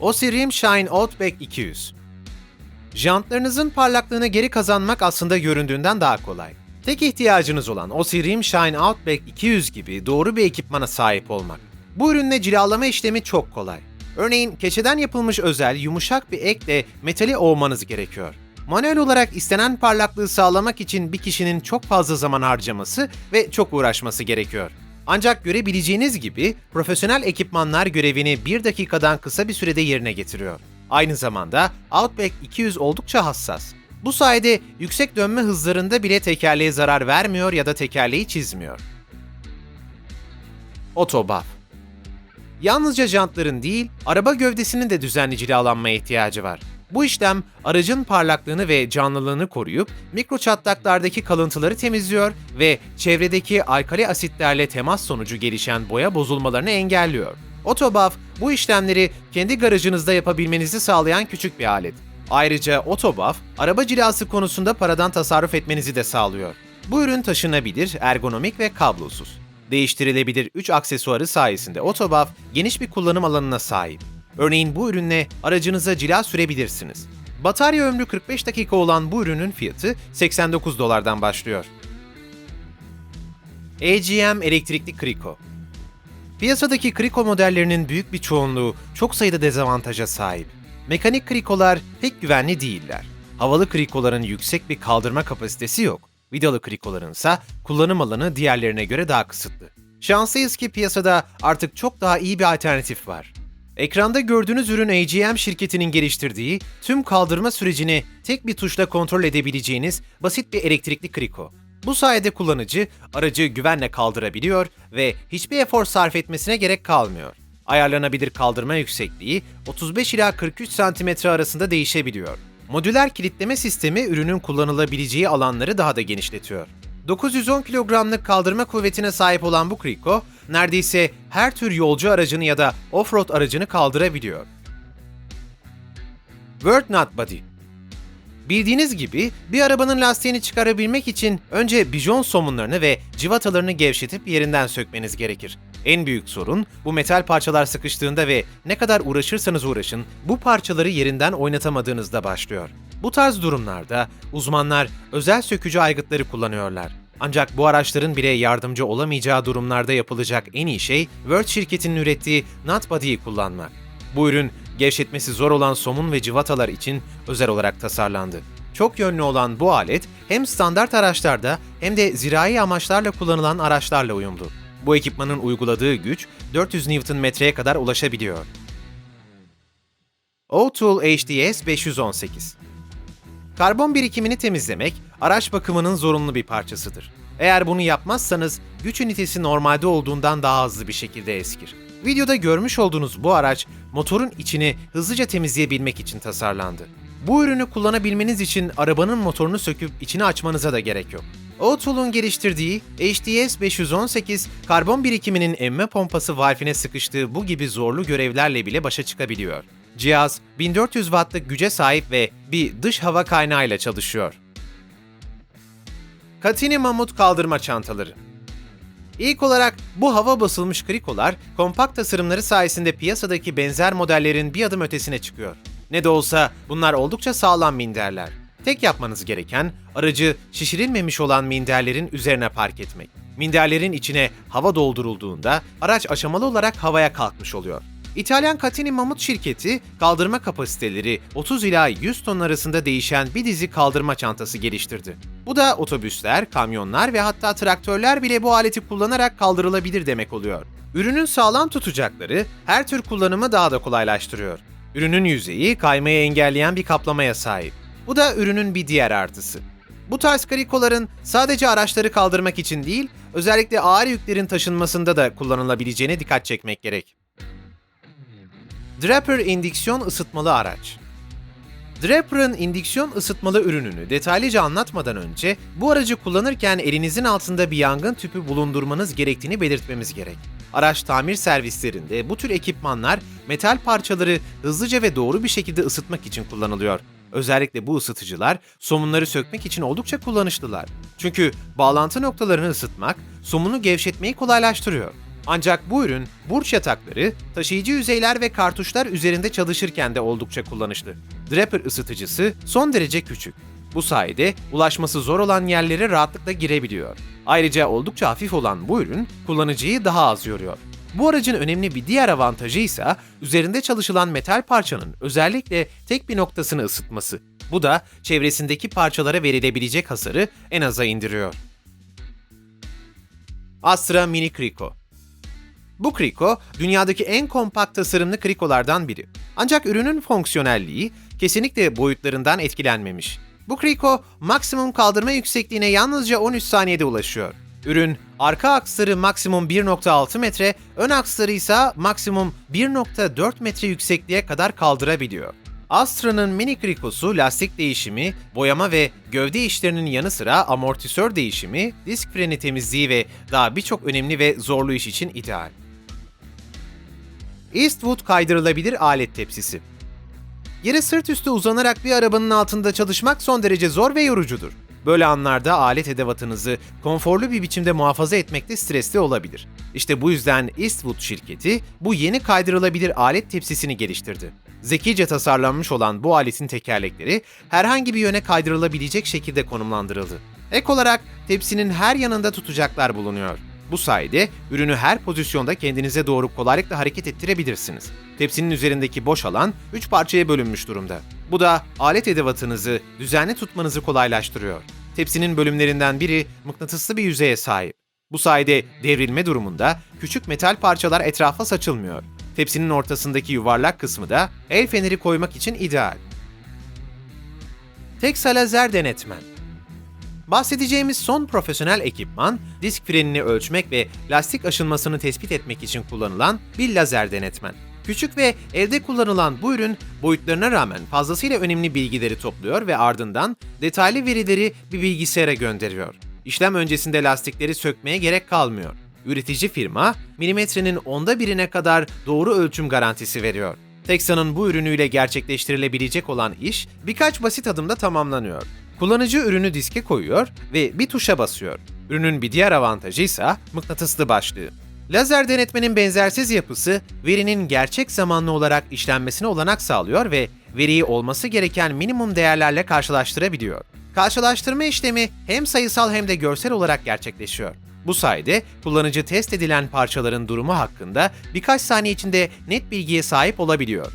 Ossi Rim Shine Outback 200 Jantlarınızın parlaklığını geri kazanmak aslında göründüğünden daha kolay. Tek ihtiyacınız olan Ossi Rim Shine Outback 200 gibi doğru bir ekipmana sahip olmak. Bu ürünle cilalama işlemi çok kolay. Örneğin keçeden yapılmış özel yumuşak bir ekle metali ovmanız gerekiyor. Manuel olarak istenen parlaklığı sağlamak için bir kişinin çok fazla zaman harcaması ve çok uğraşması gerekiyor. Ancak görebileceğiniz gibi profesyonel ekipmanlar görevini bir dakikadan kısa bir sürede yerine getiriyor. Aynı zamanda Outback 200 oldukça hassas. Bu sayede yüksek dönme hızlarında bile tekerleğe zarar vermiyor ya da tekerleği çizmiyor. Otobaf Yalnızca jantların değil, araba gövdesinin de düzenli cilalanmaya ihtiyacı var. Bu işlem aracın parlaklığını ve canlılığını koruyup mikro çatlaklardaki kalıntıları temizliyor ve çevredeki alkali asitlerle temas sonucu gelişen boya bozulmalarını engelliyor. Otobaf bu işlemleri kendi garajınızda yapabilmenizi sağlayan küçük bir alet. Ayrıca Otobaf, araba cilası konusunda paradan tasarruf etmenizi de sağlıyor. Bu ürün taşınabilir, ergonomik ve kablosuz. Değiştirilebilir 3 aksesuarı sayesinde Otobaf geniş bir kullanım alanına sahip. Örneğin bu ürünle aracınıza cila sürebilirsiniz. Batarya ömrü 45 dakika olan bu ürünün fiyatı 89 dolardan başlıyor. AGM elektrikli kriko Piyasadaki kriko modellerinin büyük bir çoğunluğu çok sayıda dezavantaja sahip. Mekanik krikolar pek güvenli değiller. Havalı krikoların yüksek bir kaldırma kapasitesi yok. Vidalı krikoların ise kullanım alanı diğerlerine göre daha kısıtlı. Şanslıyız ki piyasada artık çok daha iyi bir alternatif var. Ekranda gördüğünüz ürün AGM şirketinin geliştirdiği tüm kaldırma sürecini tek bir tuşla kontrol edebileceğiniz basit bir elektrikli kriko. Bu sayede kullanıcı aracı güvenle kaldırabiliyor ve hiçbir efor sarf etmesine gerek kalmıyor. Ayarlanabilir kaldırma yüksekliği 35 ila 43 cm arasında değişebiliyor. Modüler kilitleme sistemi ürünün kullanılabileceği alanları daha da genişletiyor. 910 kilogramlık kaldırma kuvvetine sahip olan bu Kriko, neredeyse her tür yolcu aracını ya da offroad aracını kaldırabiliyor. Word Nut Body Bildiğiniz gibi bir arabanın lastiğini çıkarabilmek için önce bijon somunlarını ve civatalarını gevşetip yerinden sökmeniz gerekir. En büyük sorun bu metal parçalar sıkıştığında ve ne kadar uğraşırsanız uğraşın bu parçaları yerinden oynatamadığınızda başlıyor. Bu tarz durumlarda uzmanlar özel sökücü aygıtları kullanıyorlar. Ancak bu araçların bile yardımcı olamayacağı durumlarda yapılacak en iyi şey Word şirketinin ürettiği Nut Body'yi kullanmak. Bu ürün gevşetmesi zor olan somun ve civatalar için özel olarak tasarlandı. Çok yönlü olan bu alet hem standart araçlarda hem de zirai amaçlarla kullanılan araçlarla uyumlu. Bu ekipmanın uyguladığı güç 400 Nm'ye kadar ulaşabiliyor. O-Tool HDS 518 Karbon birikimini temizlemek, araç bakımının zorunlu bir parçasıdır. Eğer bunu yapmazsanız, güç ünitesi normalde olduğundan daha hızlı bir şekilde eskir. Videoda görmüş olduğunuz bu araç, motorun içini hızlıca temizleyebilmek için tasarlandı. Bu ürünü kullanabilmeniz için arabanın motorunu söküp içini açmanıza da gerek yok. O-Tool'un geliştirdiği HDS 518 karbon birikiminin emme pompası valfine sıkıştığı bu gibi zorlu görevlerle bile başa çıkabiliyor. Cihaz 1400 wattlık güce sahip ve bir dış hava kaynağıyla çalışıyor. Katini Mamut kaldırma çantaları İlk olarak bu hava basılmış krikolar kompakt tasarımları sayesinde piyasadaki benzer modellerin bir adım ötesine çıkıyor. Ne de olsa bunlar oldukça sağlam minderler. Tek yapmanız gereken aracı şişirilmemiş olan minderlerin üzerine park etmek. Minderlerin içine hava doldurulduğunda araç aşamalı olarak havaya kalkmış oluyor. İtalyan Catini Mamut şirketi kaldırma kapasiteleri 30 ila 100 ton arasında değişen bir dizi kaldırma çantası geliştirdi. Bu da otobüsler, kamyonlar ve hatta traktörler bile bu aleti kullanarak kaldırılabilir demek oluyor. Ürünün sağlam tutacakları her tür kullanımı daha da kolaylaştırıyor. Ürünün yüzeyi kaymayı engelleyen bir kaplamaya sahip. Bu da ürünün bir diğer artısı. Bu tarz karikoların sadece araçları kaldırmak için değil, özellikle ağır yüklerin taşınmasında da kullanılabileceğine dikkat çekmek gerek. Draper indüksiyon ısıtmalı araç. Draper'ın indüksiyon ısıtmalı ürününü detaylıca anlatmadan önce bu aracı kullanırken elinizin altında bir yangın tüpü bulundurmanız gerektiğini belirtmemiz gerek. Araç tamir servislerinde bu tür ekipmanlar metal parçaları hızlıca ve doğru bir şekilde ısıtmak için kullanılıyor. Özellikle bu ısıtıcılar somunları sökmek için oldukça kullanışlılar. Çünkü bağlantı noktalarını ısıtmak somunu gevşetmeyi kolaylaştırıyor. Ancak bu ürün burç yatakları, taşıyıcı yüzeyler ve kartuşlar üzerinde çalışırken de oldukça kullanışlı. Draper ısıtıcısı son derece küçük. Bu sayede ulaşması zor olan yerlere rahatlıkla girebiliyor. Ayrıca oldukça hafif olan bu ürün kullanıcıyı daha az yoruyor. Bu aracın önemli bir diğer avantajı ise üzerinde çalışılan metal parçanın özellikle tek bir noktasını ısıtması. Bu da çevresindeki parçalara verilebilecek hasarı en aza indiriyor. Astra Mini Kriko Bu kriko, dünyadaki en kompakt tasarımlı krikolardan biri. Ancak ürünün fonksiyonelliği kesinlikle boyutlarından etkilenmemiş. Bu kriko, maksimum kaldırma yüksekliğine yalnızca 13 saniyede ulaşıyor. Ürün, arka aksları maksimum 1.6 metre, ön aksları ise maksimum 1.4 metre yüksekliğe kadar kaldırabiliyor. Astra'nın mini krikosu lastik değişimi, boyama ve gövde işlerinin yanı sıra amortisör değişimi, disk freni temizliği ve daha birçok önemli ve zorlu iş için ideal. Eastwood kaydırılabilir alet tepsisi. Yere sırt üstü uzanarak bir arabanın altında çalışmak son derece zor ve yorucudur. Böyle anlarda alet edevatınızı konforlu bir biçimde muhafaza etmekte stresli olabilir. İşte bu yüzden Eastwood şirketi bu yeni kaydırılabilir alet tepsisini geliştirdi. Zekice tasarlanmış olan bu aletin tekerlekleri herhangi bir yöne kaydırılabilecek şekilde konumlandırıldı. Ek olarak tepsinin her yanında tutacaklar bulunuyor. Bu sayede ürünü her pozisyonda kendinize doğru kolaylıkla hareket ettirebilirsiniz. Tepsinin üzerindeki boş alan 3 parçaya bölünmüş durumda. Bu da alet edevatınızı düzenli tutmanızı kolaylaştırıyor. Tepsinin bölümlerinden biri mıknatıslı bir yüzeye sahip. Bu sayede devrilme durumunda küçük metal parçalar etrafa saçılmıyor. Tepsinin ortasındaki yuvarlak kısmı da el feneri koymak için ideal. Teksa lazer denetmen Bahsedeceğimiz son profesyonel ekipman, disk frenini ölçmek ve lastik aşınmasını tespit etmek için kullanılan bir lazer denetmen. Küçük ve evde kullanılan bu ürün boyutlarına rağmen fazlasıyla önemli bilgileri topluyor ve ardından detaylı verileri bir bilgisayara gönderiyor. İşlem öncesinde lastikleri sökmeye gerek kalmıyor. Üretici firma, milimetrenin onda birine kadar doğru ölçüm garantisi veriyor. Texa'nın bu ürünüyle gerçekleştirilebilecek olan iş birkaç basit adımda tamamlanıyor. Kullanıcı ürünü diske koyuyor ve bir tuşa basıyor. Ürünün bir diğer avantajı ise mıknatıslı başlığı. Lazer denetmenin benzersiz yapısı, verinin gerçek zamanlı olarak işlenmesine olanak sağlıyor ve veriyi olması gereken minimum değerlerle karşılaştırabiliyor. Karşılaştırma işlemi hem sayısal hem de görsel olarak gerçekleşiyor. Bu sayede kullanıcı test edilen parçaların durumu hakkında birkaç saniye içinde net bilgiye sahip olabiliyor.